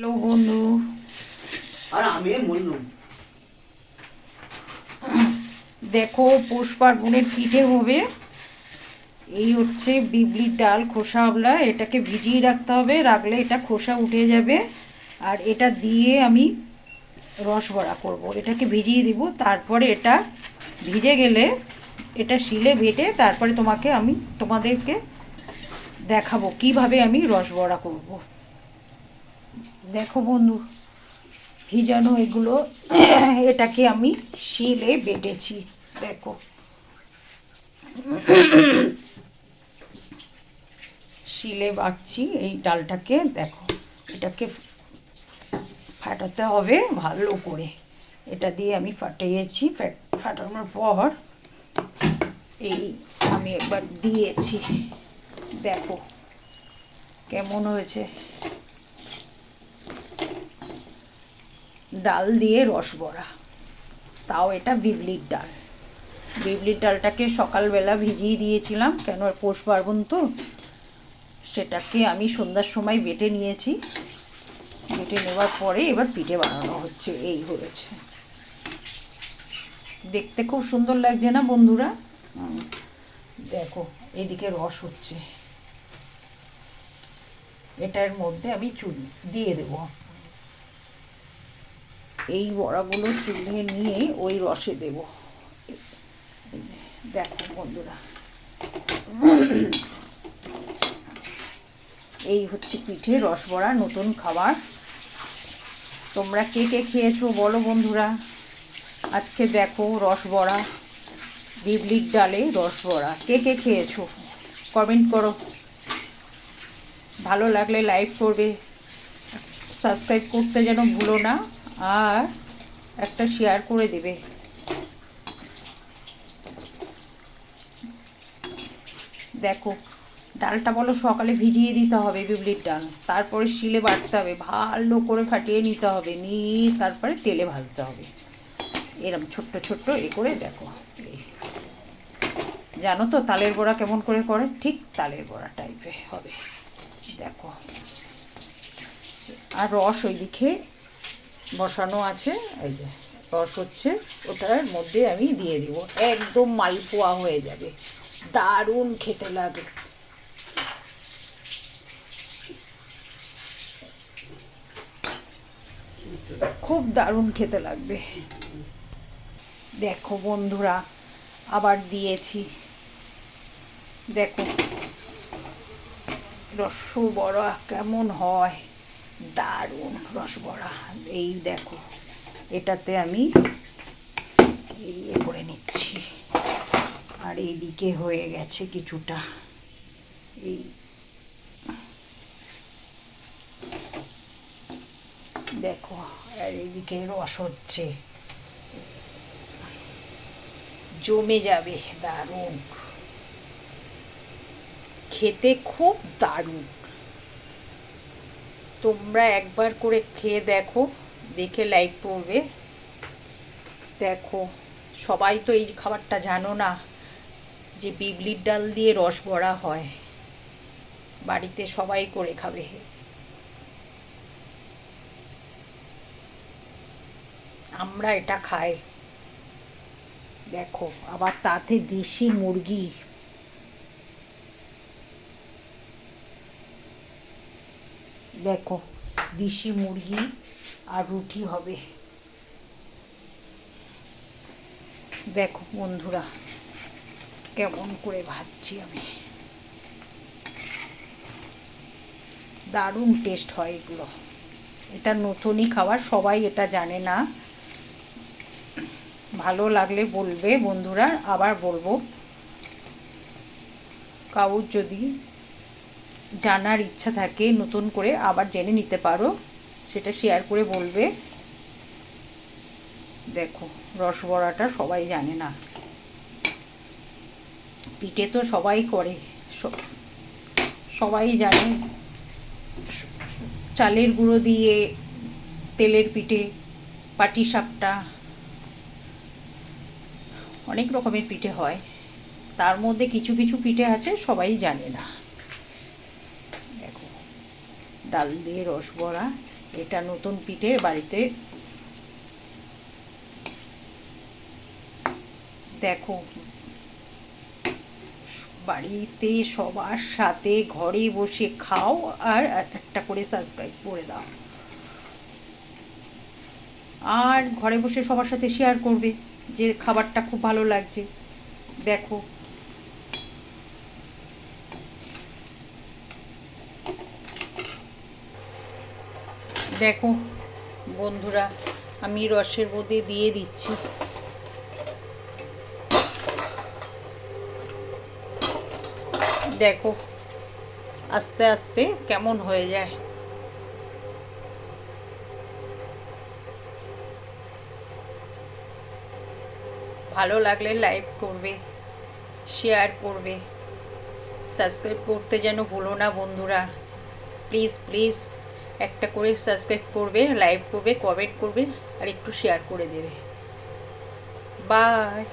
Hello বন্ধু। আর আমি বললুম দেখো পৌষ পার্বণের পিঠে হবে। এই হচ্ছে বিবলির ডাল খোসা আমলা এটাকে ভিজিয়ে রাখতে হবে রাখলে এটা খোসা উঠে যাবে। আর এটা দিয়ে আমি রস বড়া করব। এটাকে ভিজিয়ে দিব তারপরে এটা ভিজে গেলে এটা শিলে বেটে তারপরে তোমাকে আমি তোমাদেরকে দেখাবো কীভাবে আমি রস বড়া করব। দেখো বন্ধু ভিজানো এগুলো, এটাকে আমি শিলে বেটেছি, দেখো। শিলে বাটছি এই ডালটাকে, দেখো, এটাকে ফাটাতে হবে ভালো করে। এটা দিয়ে আমি ফাটিয়েছি ফাটানোর পর এই আমি একবার দিয়েছি, দেখো, কেমন হয়েছে। ডাল দিয়ে রস বড়া। তাও এটা বিবলির ডাল। বিবলির ডালটাকে সকালবেলা ভিজিয়ে দিয়েছিলাম, কেন পৌষ পার্বণ তো? সেটাকে আমি সন্ধ্যার সময় বেটে নিয়েছি। বেটে নেওয়ার পরে এবার পিঠে বানানো হচ্ছে, এই হয়েছে। দেখতে খুব সুন্দর লাগছে না বন্ধুরা? দেখো, এদিকে রস হচ্ছে। এটার মধ্যে আমি চুন দিয়ে দেবো। এই বড়াগুলো তুলে নিয়ে ওই রসে দেব। দেখো বন্ধুরা। এই হচ্ছে পিঠে রস বড়া, নতুন খাবার। তোমরা কে কে খেয়েছো বলো বন্ধুরা। আজকে দেখো রস বড়া, বিবলির ডালে রস বড়া। কে কে খেয়েছো? কমেন্ট করো। ভালো লাগলে লাইক করবে। সাবস্ক্রাইব করতে যেন ভুলো না। আর একটা শেয়ার করে দেবে। দেখো, ডালটা বলো সকালে ভিজিয়ে দিতে হবে বিবলির ডাল, তারপরে শিলে বাটতে হবে, ভালো করে ফাটিয়ে নিতে হবে, নিয়ে তারপরে তেলে ভাজতে হবে। এরম ছোট্ট ছোট্ট এ করে দেখো। জানো তো তালের বড়া কেমন করে করে? ঠিক তালের বড়া টাইপের হবে। দেখো। আর রস ওই ওইদিকে বসানো আছে, এই যে, রস হচ্ছে, ওটার মধ্যে আমি দিয়ে দিব। একদম মালপোয়া হয়ে যাবে। দারুণ খেতে লাগে। খুব দারুণ খেতে লাগবে। দেখো বন্ধুরা, আবার দিয়েছি। দেখো রস বড়া কেমন হয়। দারুণ রস বড়া এই দেখো, এটাতে আমি ইয়ে করে নিচ্ছি। আর এইদিকে হয়ে গেছে কিছুটা এই দেখো, আর এইদিকে রস হচ্ছে। জমে যাবে, দারুণ। খেতে খুব দারুণ। তোমরা একবার করে খেয়ে দেখো, দেখে লাইক করবে। দেখো, সবাই তো এই খাবারটা জানো না, যে বিবলির ডাল দিয়ে রস বড়া হয়। বাড়িতে সবাই করে খাবে। আমরা এটা খাই। দেখো, আবার তাতে দেশি মুরগি। দেখো, দেশি মুরগি আর রুটি হবে। দেখো বন্ধুরা, কেমন করে ভাজছি আমি। দারুণ টেস্ট হয় এগুলো। এটা নতুনই খাবার, সবাই এটা জানে না। ভালো লাগলে বলবে বন্ধুরা, আবার বলব। কাউর যদি জানার ইচ্ছা থাকে, নতুন করে আবার জেনে নিতে পারো। সেটা শেয়ার করে বলবে। দেখো, রসবড়াটা সবাই জানে না। পিঠে তো সবাই করে সবাই জানে। চালের গুঁড়ো দিয়ে তেলের পিঠে, পাটি সাপটা, অনেক রকমের পিঠে হয়। তার মধ্যে কিছু কিছু পিঠে আছে, সবাই জানে না। ডাল দিয়ে রস বড়া। এটা নতুন পিঠে বাড়িতে। দেখো, বাড়িতে সবার সাথে ঘরে বসে খাও আর একটা করে সাবস্ক্রাইব করে দাও। আর ঘরে বসে সবার সাথে শেয়ার করবে যে খাবারটা খুব ভালো লাগছে। দেখো। দেখো, বন্ধুরা, আমি রসের মধ্যে দিয়ে দিচ্ছি। দেখো, আস্তে আস্তে কেমন হয়ে যায়। ভালো লাগলে লাইক করবে, শেয়ার করবে। সাবস্ক্রাইব করতে যেন ভুলো না বন্ধুরা। Please please. একটা করে সাবস্ক্রাইব করবে লাইক করবে কমেন্ট করবে আর একটু শেয়ার করে দেবে। বাই